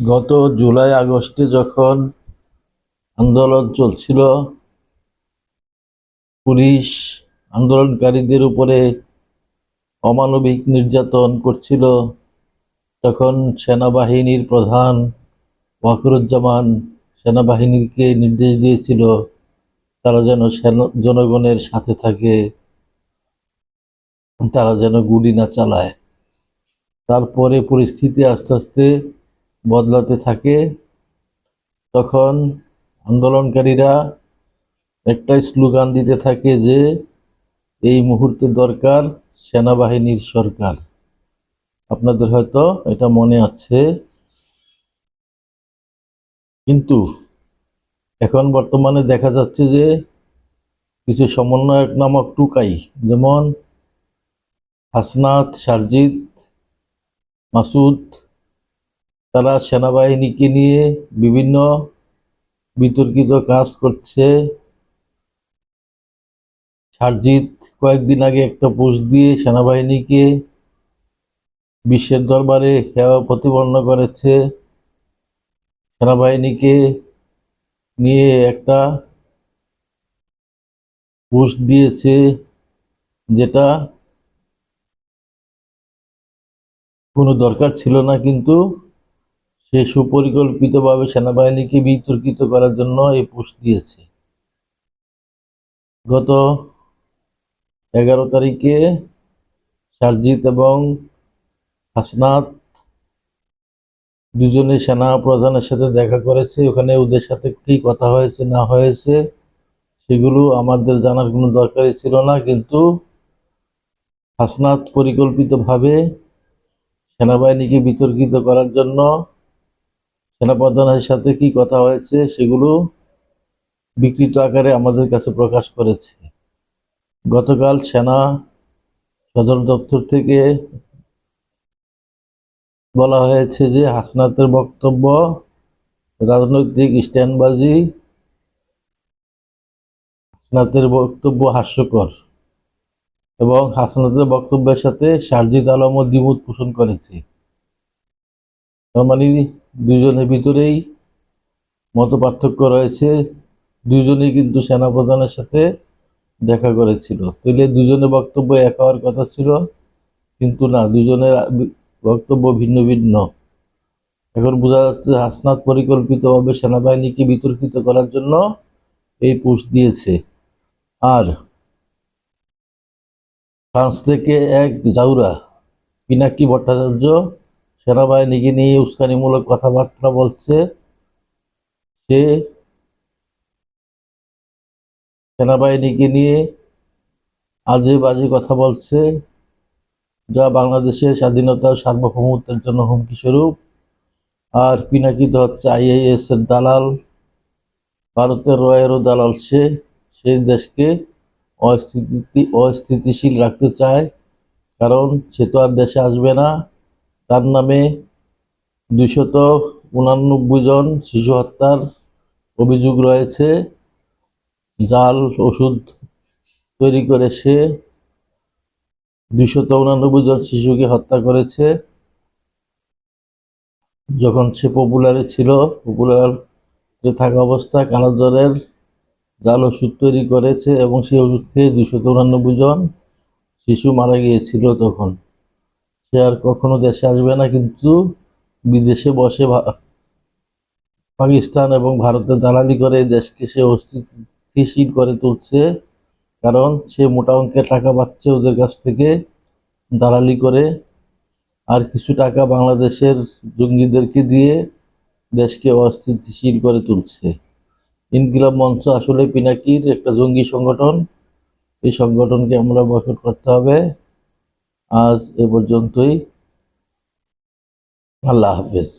গত জুলাই, আগস্টে যখন আন্দোলন চলছিল, পুলিশ আন্দোলনকারীদের উপরে অমানবিক নির্যাতন করছিল, তখন সেনাবাহিনীর প্রধান ওয়াকরুজ্জামান সেনাবাহিনীকে নির্দেশ দিয়েছিল, তারা যেন জনগণের সাথে থাকে, তারা যেন গুলি না চালায়। তারপরে পরিস্থিতি আস্তে আস্তে বদলাতে থাকে, তখন আন্দোলনকারীরা একটাই স্লোগান দিতে থাকে যে, এই মুহূর্তে দরকার সেনাবাহিনীর সরকার। আপনাদের হয়তো এটা মনে আছে। কিন্তু এখন বর্তমানে দেখা যাচ্ছে যে, কিছু সমন্বয়ক নামক টুকাই, যেমন হাসনাত, সারজিৎ, মাসুদ তারা সেনাবাহিনীকে নিয়ে বিভিন্ন বিতর্কিত কাজ করছে। সারজিৎ কয়েকদিন আগে একটা পোস্ট দিয়ে সেনাবাহিনীকে বিশ্বের দরবারে হেওয়া প্রতিপন্ন করেছে। সেনাবাহিনীকে নিয়ে একটা পোস্ট দিয়েছে যেটা কোনো দরকার ছিল না, কিন্তু সে সুপরিকল্পিতভাবে সেনাবাহিনীকে বিতর্কিত করার জন্য এই পোস্ট দিয়েছে। গত এগারো তারিখে সারজিৎ এবং হাসনাত দুজনে সেনা প্রধানের সাথে দেখা করেছে। ওখানে ওদের সাথে কি কথা হয়েছে, না হয়েছে, সেগুলো আমাদের জানার কোনো দরকারই ছিল না। কিন্তু হাসনাত পরিকল্পিতভাবে সেনাবাহিনীকে বিতর্কিত করার জন্য সেনাপ্রধানের সাথে কি কথা হয়েছে সেগুলো বিকৃত আকারে আমাদের কাছে প্রকাশ করেছে। গতকাল সেনা সদর দপ্তর থেকে বলা হয়েছে যে হাসনাতের বক্তব্য, রাজনৈতিক স্ট্যান্ডবাজি, হাসনাতের বক্তব্য হাস্যকর এবং হাসনাতের বক্তব্যের সাথে সারজিদ আলমও দ্বিমত পোষণ করেছে। মানে দুজনের ভিতরেই মত পার্থক্য রয়েছে। দুজনেই কিন্তু সেনাপ্রধানের সাথে দেখা করেছিল। তাহলে দুজনের বক্তব্য এক হওয়ার কথা ছিল, কিন্তু না, দুজনের বক্তব্য ভিন্ন ভিন্ন। এখন বোঝা যাচ্ছে হাসনাত পরিকল্পিতভাবে সেনাবাহিনীকে বিতর্কিত করার জন্য এই পোস্ট দিয়েছে। আর ফ্রান্স থেকে এক জাউরা, পিনাকি ভট্টাচার্য সেনাবাহিনীকে নিয়ে উস্কানিমূলক কথাবার্তা বলছে। সে সেনাবাহিনীকে নিয়ে আজে বাজে কথা বলছে, যা বাংলাদেশের স্বাধীনতা সার্বভৌমত্বের জন্য হুমকি স্বরূপ। আর পিনাকিত হচ্ছে আইএএস এর দালাল, ভারতের রয়েরও দালাল সে। সেই দেশকে অস্থিতি, অস্থিতিশীল রাখতে চায়, কারণ সে তো আর দেশে আসবে না। তার নামে দুশত উনানব্বই জন শিশু হত্যার অভিযোগ রয়েছে। জাল ওষুধ তৈরি করে সে দুশত উনানব্বই জন শিশুকে হত্যা করেছে। যখন সে পপুলারে ছিল, পপুলার থাকা অবস্থায় কালাজ্বরের জাল ওষুধ তৈরি করেছে এবং সেই ওষুধ খেয়ে দুশত উনানব্বই জন শিশু মারা গিয়েছিল তখন। সে আর কখনো দেশে আসবে না, কিন্তু বিদেশে বসে পাকিস্তান এবং ভারতের দালালি করে দেশকে সে অস্থিতিশীল করে তুলছে। কারণ সে মোটা অঙ্কের টাকা পাচ্ছে ওদের কাছ থেকে দালালি করে। আর কিছু টাকা বাংলাদেশের জঙ্গিদেরকে দিয়ে দেশকে অস্থিতিশীল করে তুলছে। ইনকিলাব মঞ্চ আসলে পিনাকির একটা জঙ্গি সংগঠন। এই সংগঠনকে আমরা বয়কট করতে হবে। আজ এ পর্যন্তই। আল্লাহ হাফেজ।